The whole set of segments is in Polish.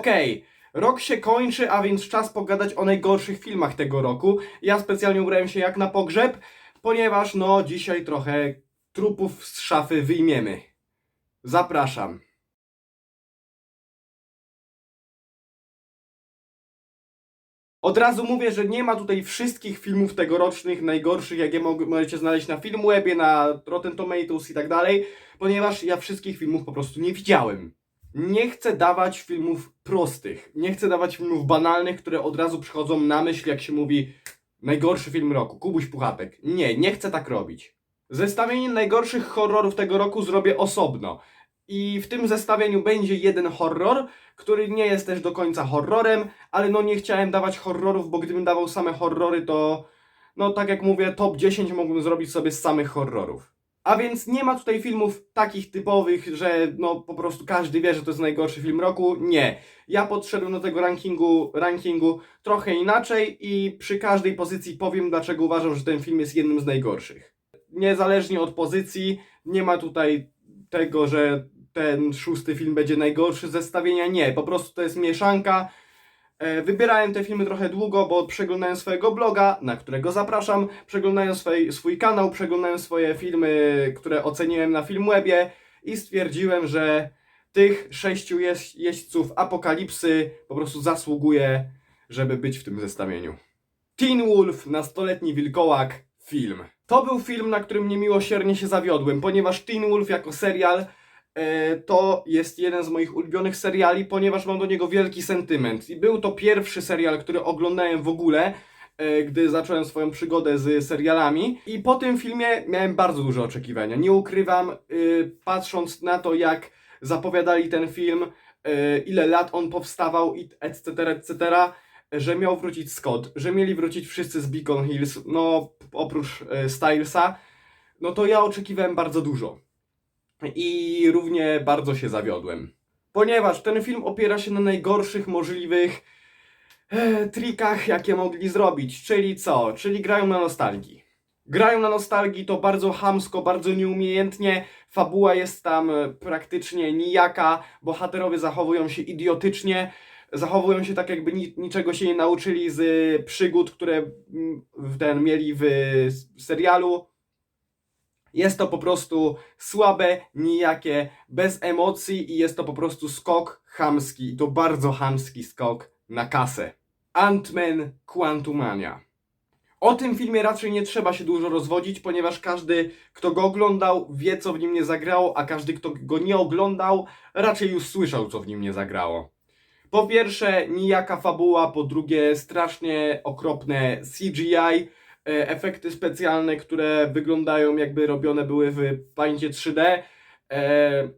Okej, rok się kończy, a więc czas pogadać o najgorszych filmach tego roku. Ja specjalnie ubrałem się jak na pogrzeb, ponieważ no dzisiaj trochę trupów z szafy wyjmiemy. Zapraszam. Od razu mówię, że nie ma tutaj wszystkich filmów tegorocznych, najgorszych, jakie mo- możecie znaleźć na Filmwebie, na Rotten Tomatoes i tak dalej, ponieważ ja wszystkich filmów po prostu nie widziałem. Nie chcę dawać filmów prostych, nie chcę dawać filmów banalnych, które od razu przychodzą na myśl, jak się mówi najgorszy film roku, Kubuś Puchatek. Nie, nie chcę tak robić. Zestawienie najgorszych horrorów tego roku zrobię osobno. I w tym zestawieniu będzie jeden horror, który nie jest też do końca horrorem, ale no nie chciałem dawać horrorów, bo gdybym dawał same horrory, to no tak jak mówię, top 10 mógłbym zrobić sobie z samych horrorów. A więc nie ma tutaj filmów takich typowych, że no po prostu każdy wie, że to jest najgorszy film roku. Nie. Ja podszedłem do tego rankingu, rankingu trochę inaczej i przy każdej pozycji powiem, dlaczego uważam, że ten film jest jednym z najgorszych. Niezależnie od pozycji, nie ma tutaj tego, że ten szósty film będzie najgorszy zestawienia. Nie, po prostu to jest mieszanka. E, Wybierałem te filmy trochę długo, bo przeglądałem swojego bloga, na którego zapraszam, przeglądałem swój, swój kanał, przeglądałem swoje filmy, które oceniłem na Filmwebie i stwierdziłem, że tych sześciu jeź, jeźdźców apokalipsy po prostu zasługuje, żeby być w tym zestawieniu. Teen Wolf, nastoletni wilkołak, film. To był film, na którym niemiłosiernie się zawiodłem, ponieważ Teen Wolf jako serial to jest jeden z moich ulubionych seriali, ponieważ mam do niego wielki sentyment. I był to pierwszy serial, który oglądałem w ogóle, e, gdy zacząłem swoją przygodę z serialami. I po tym filmie miałem bardzo duże oczekiwania. Nie ukrywam, y, patrząc na to, jak zapowiadali ten film, ile lat on powstawał, etc., etc., że miał wrócić Scott, że mieli wrócić wszyscy z Beacon Hills, no oprócz e, Stylesa, no to ja oczekiwałem bardzo dużo. I równie bardzo się zawiodłem. Ponieważ ten film opiera się na najgorszych możliwych e, trikach, jakie mogli zrobić. Czyli co? Czyli grają na nostalgii. Grają na nostalgii to bardzo hamsko, bardzo nieumiejętnie. Fabuła jest tam e, praktycznie nijaka. Bohaterowie zachowują się idiotycznie. Zachowują się tak, jakby ni niczego się nie nauczyli z e, przygód, które mm, ten mieli w serialu. Jest to po prostu słabe, nijakie, bez emocji i jest to po prostu skok chamski. I to bardzo chamski skok na kasę. Ant-Man Quantumania. O tym filmie raczej nie trzeba się dużo rozwodzić, ponieważ każdy, kto go oglądał, wie, co w nim nie zagrało, a każdy, kto go nie oglądał, raczej już słyszał, co w nim nie zagrało. Po pierwsze, nijaka fabuła, po drugie, strasznie okropne CGI, efekty specjalne, które wyglądają jakby robione były w pańcie 3D. E,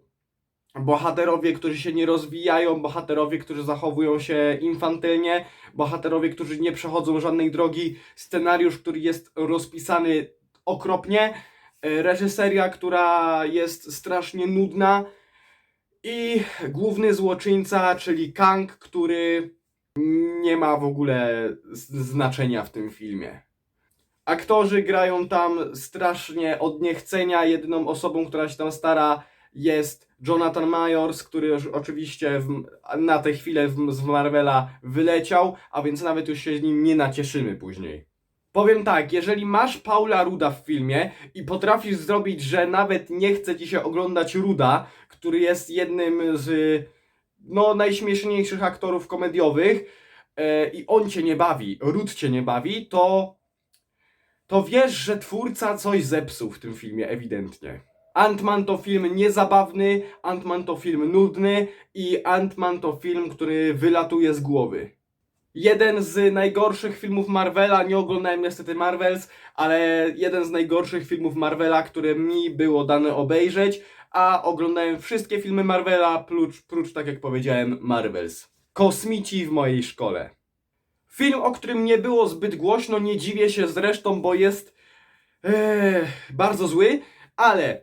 bohaterowie, którzy się nie rozwijają, bohaterowie, którzy zachowują się infantylnie, bohaterowie, którzy nie przechodzą żadnej drogi, scenariusz, który jest rozpisany okropnie, e, reżyseria, która jest strasznie nudna i główny złoczyńca, czyli Kang, który nie ma w ogóle znaczenia w tym filmie. Aktorzy grają tam strasznie od niechcenia. Jedyną osobą, która się tam stara, jest Jonathan Majors, który już oczywiście w, na tę chwilę w, z Marvela wyleciał, a więc nawet już się z nim nie nacieszymy później. Powiem tak, jeżeli masz Paula Ruda w filmie i potrafisz zrobić, że nawet nie chce ci się oglądać Ruda, który jest jednym z no, najśmieszniejszych aktorów komediowych e, i on cię nie bawi, Rud cię nie bawi, to to wiesz, że twórca coś zepsuł w tym filmie, ewidentnie. Ant-Man to film niezabawny, Ant-Man to film nudny i Ant-Man to film, który wylatuje z głowy. Jeden z najgorszych filmów Marvela, nie oglądałem niestety Marvels, ale jeden z najgorszych filmów Marvela, które mi było dane obejrzeć, a oglądałem wszystkie filmy Marvela, prócz, prócz tak jak powiedziałem, Marvels. Kosmici w mojej szkole. Film, o którym nie było zbyt głośno, nie dziwię się zresztą, bo jest e, bardzo zły, ale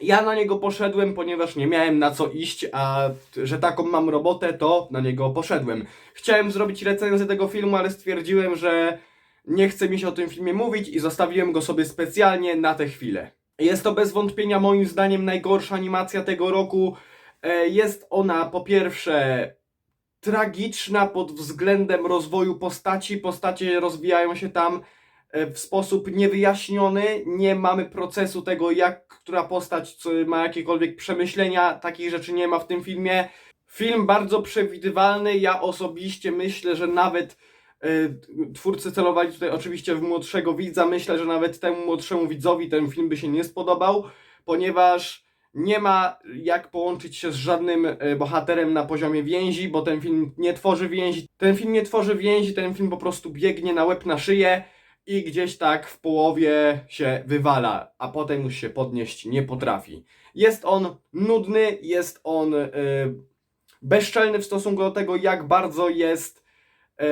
ja na niego poszedłem, ponieważ nie miałem na co iść, a że taką mam robotę, to na niego poszedłem. Chciałem zrobić recenzję tego filmu, ale stwierdziłem, że nie chce mi się o tym filmie mówić i zostawiłem go sobie specjalnie na tę chwilę. Jest to bez wątpienia moim zdaniem najgorsza animacja tego roku. E, Jest ona po pierwsze tragiczna pod względem rozwoju postaci. Postacie rozwijają się tam e, w sposób niewyjaśniony. Nie mamy procesu tego, jak która postać ma jakiekolwiek przemyślenia. Takich rzeczy nie ma w tym filmie. Film bardzo przewidywalny. Ja osobiście myślę, że nawet e, twórcy celowali tutaj oczywiście w młodszego widza. Myślę, że nawet temu młodszemu widzowi ten film by się nie spodobał, ponieważ nie ma jak połączyć się z żadnym e, bohaterem na poziomie więzi, bo ten film nie tworzy więzi. Ten film nie tworzy więzi, ten film po prostu biegnie na łeb na szyję i gdzieś tak w połowie się wywala, a potem już się podnieść nie potrafi. Jest on nudny, jest on e, bezczelny w stosunku do tego, jak bardzo jest e,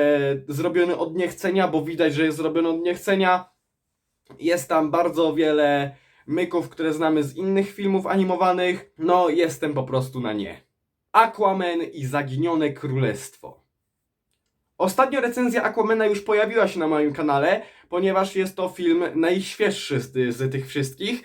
zrobiony od niechcenia, bo widać, że jest zrobiony od niechcenia. Jest tam bardzo wiele myków, które znamy z innych filmów animowanych. No, jestem po prostu na nie. Aquaman i Zaginione Królestwo. Ostatnio recenzja Aquamana już pojawiła się na moim kanale, ponieważ jest to film najświeższy z, ty- z tych wszystkich.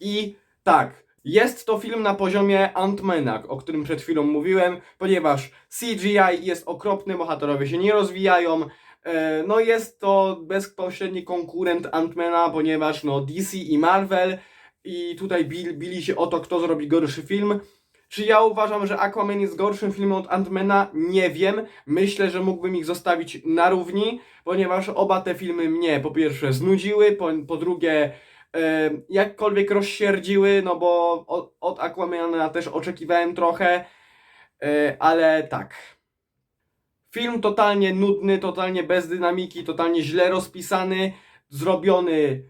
I tak, jest to film na poziomie Ant-Mana, o którym przed chwilą mówiłem, ponieważ CGI jest okropny, bohaterowie się nie rozwijają. E, No jest to bezpośredni konkurent Ant-Mana, ponieważ no DC i Marvel i tutaj bil, bili się o to, kto zrobi gorszy film. Czy ja uważam, że Aquaman jest gorszym filmem od Ant-Mana? Nie wiem. Myślę, że mógłbym ich zostawić na równi, ponieważ oba te filmy mnie po pierwsze znudziły, po, po drugie e, jakkolwiek rozsierdziły, no bo od, od Aquamana też oczekiwałem trochę, e, ale tak. Film totalnie nudny, totalnie bez dynamiki, totalnie źle rozpisany, zrobiony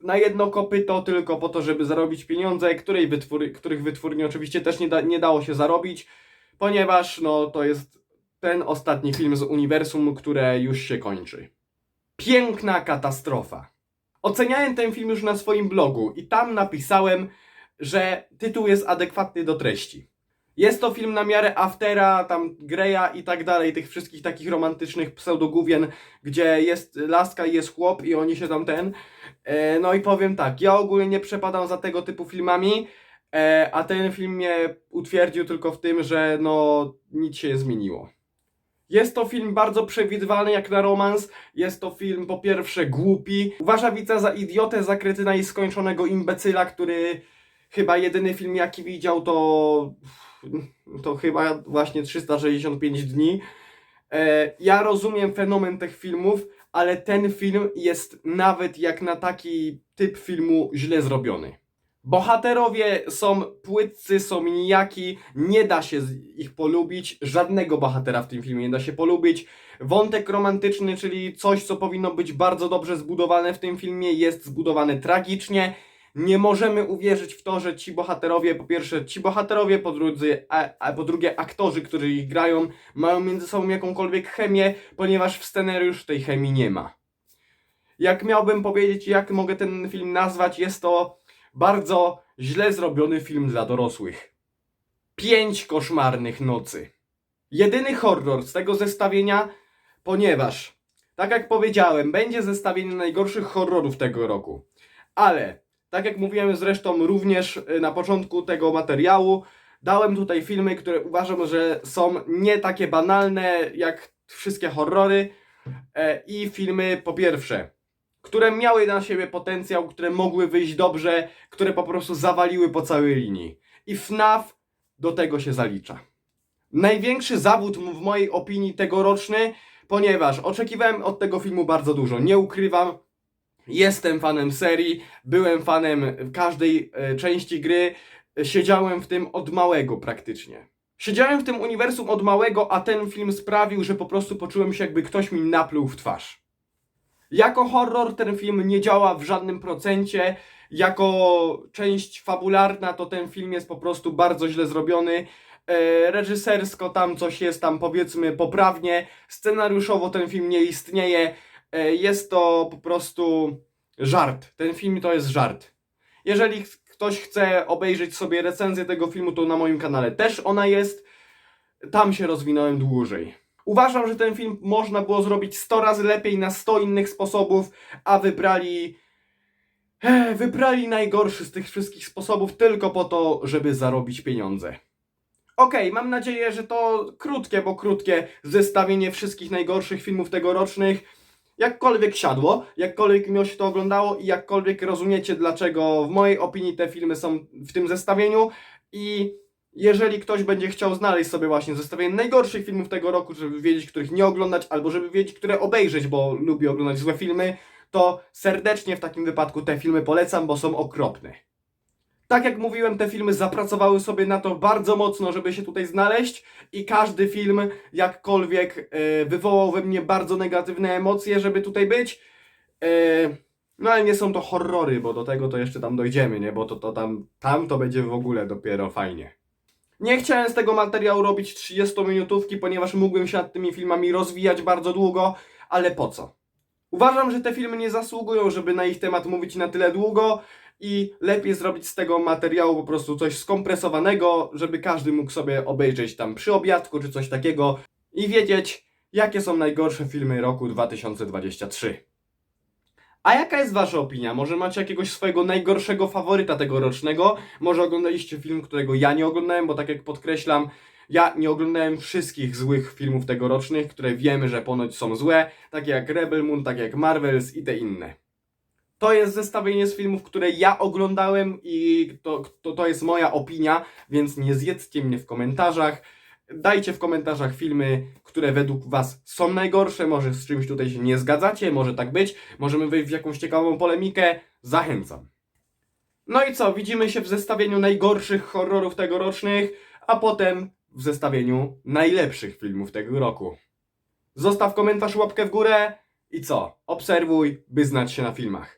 na jedno kopyto tylko po to, żeby zarobić pieniądze, której wytwór, których wytwórni oczywiście też nie, da, nie dało się zarobić, ponieważ no, to jest ten ostatni film z uniwersum, które już się kończy. Piękna katastrofa. Oceniałem ten film już na swoim blogu i tam napisałem, że tytuł jest adekwatny do treści. Jest to film na miarę Aftera, tam Greya i tak dalej, tych wszystkich takich romantycznych pseudogówien, gdzie jest laska i jest chłop i oni się tam ten. E, no i powiem tak, ja ogólnie nie przepadam za tego typu filmami, e, a ten film mnie utwierdził tylko w tym, że no nic się nie zmieniło. Jest to film bardzo przewidywalny jak na romans. Jest to film po pierwsze głupi. Uważa widza za idiotę, za kretyna i skończonego imbecyla, który chyba jedyny film jaki widział to to chyba właśnie 365 dni. E, ja rozumiem fenomen tych filmów, ale ten film jest nawet jak na taki typ filmu źle zrobiony. Bohaterowie są płytcy, są nijaki, nie da się ich polubić, żadnego bohatera w tym filmie nie da się polubić. Wątek romantyczny, czyli coś, co powinno być bardzo dobrze zbudowane w tym filmie, jest zbudowane tragicznie. Nie możemy uwierzyć w to, że ci bohaterowie, po pierwsze ci bohaterowie, po, drudzy, a, a po drugie aktorzy, którzy ich grają, mają między sobą jakąkolwiek chemię, ponieważ w scenariuszu tej chemii nie ma. Jak miałbym powiedzieć, jak mogę ten film nazwać, jest to bardzo źle zrobiony film dla dorosłych. Pięć koszmarnych nocy. Jedyny horror z tego zestawienia, ponieważ, tak jak powiedziałem, będzie zestawienie najgorszych horrorów tego roku. Ale, tak jak mówiłem zresztą również y, na początku tego materiału, dałem tutaj filmy, które uważam, że są nie takie banalne jak wszystkie horrory e, i filmy po pierwsze, które miały na siebie potencjał, które mogły wyjść dobrze, które po prostu zawaliły po całej linii. I FNAF do tego się zalicza. Największy zawód w mojej opinii tegoroczny, ponieważ oczekiwałem od tego filmu bardzo dużo. Nie ukrywam, jestem fanem serii, byłem fanem każdej e, części gry, siedziałem w tym od małego praktycznie. Siedziałem w tym uniwersum od małego, a ten film sprawił, że po prostu poczułem się jakby ktoś mi napluł w twarz. Jako horror ten film nie działa w żadnym procencie. Jako część fabularna to ten film jest po prostu bardzo źle zrobiony. E, reżysersko tam coś jest tam powiedzmy poprawnie. Scenariuszowo ten film nie istnieje. E, jest to po prostu żart. Ten film to jest żart. Jeżeli ktoś chce obejrzeć sobie recenzję tego filmu, to na moim kanale też ona jest. Tam się rozwinąłem dłużej. Uważam, że ten film można było zrobić 100 razy lepiej na 100 innych sposobów, a wybrali. eh, Wybrali najgorszy z tych wszystkich sposobów tylko po to, żeby zarobić pieniądze. Okej, mam nadzieję, że to krótkie, bo krótkie zestawienie wszystkich najgorszych filmów tegorocznych jakkolwiek siadło, jakkolwiek miło się to oglądało i jakkolwiek rozumiecie, dlaczego w mojej opinii te filmy są w tym zestawieniu i jeżeli ktoś będzie chciał znaleźć sobie właśnie zestawienie najgorszych filmów tego roku, żeby wiedzieć, których nie oglądać, albo żeby wiedzieć, które obejrzeć, bo lubi oglądać złe filmy, to serdecznie w takim wypadku te filmy polecam, bo są okropne. Tak jak mówiłem, te filmy zapracowały sobie na to bardzo mocno, żeby się tutaj znaleźć i każdy film jakkolwiek e, wywołał we mnie bardzo negatywne emocje, żeby tutaj być. E, no ale nie są to horrory, bo do tego to jeszcze tam dojdziemy, nie? Bo to, to tam, tam to będzie w ogóle dopiero fajnie. Nie chciałem z tego materiału robić 30-minutówki, ponieważ mógłbym się nad tymi filmami rozwijać bardzo długo, ale po co? Uważam, że te filmy nie zasługują, żeby na ich temat mówić na tyle długo i lepiej zrobić z tego materiału po prostu coś skompresowanego, żeby każdy mógł sobie obejrzeć tam przy obiadku czy coś takiego i wiedzieć, jakie są najgorsze filmy roku 2023. A jaka jest wasza opinia? Może macie jakiegoś swojego najgorszego faworyta tegorocznego? Może oglądaliście film, którego ja nie oglądałem, bo tak jak podkreślam, ja nie oglądałem wszystkich złych filmów tegorocznych, które wiemy, że ponoć są złe, takie jak Rebel Moon, takie jak Marvels i te inne. To jest zestawienie z filmów, które ja oglądałem i to, to, to jest moja opinia, więc nie zjedzcie mnie w komentarzach. Dajcie w komentarzach filmy, które według Was są najgorsze, może z czymś tutaj się nie zgadzacie, może tak być, możemy wejść w jakąś ciekawą polemikę, zachęcam. No i co, widzimy się w zestawieniu najgorszych horrorów tegorocznych, a potem w zestawieniu najlepszych filmów tego roku. Zostaw komentarz, łapkę w górę i co? Obserwuj, by znać się na filmach.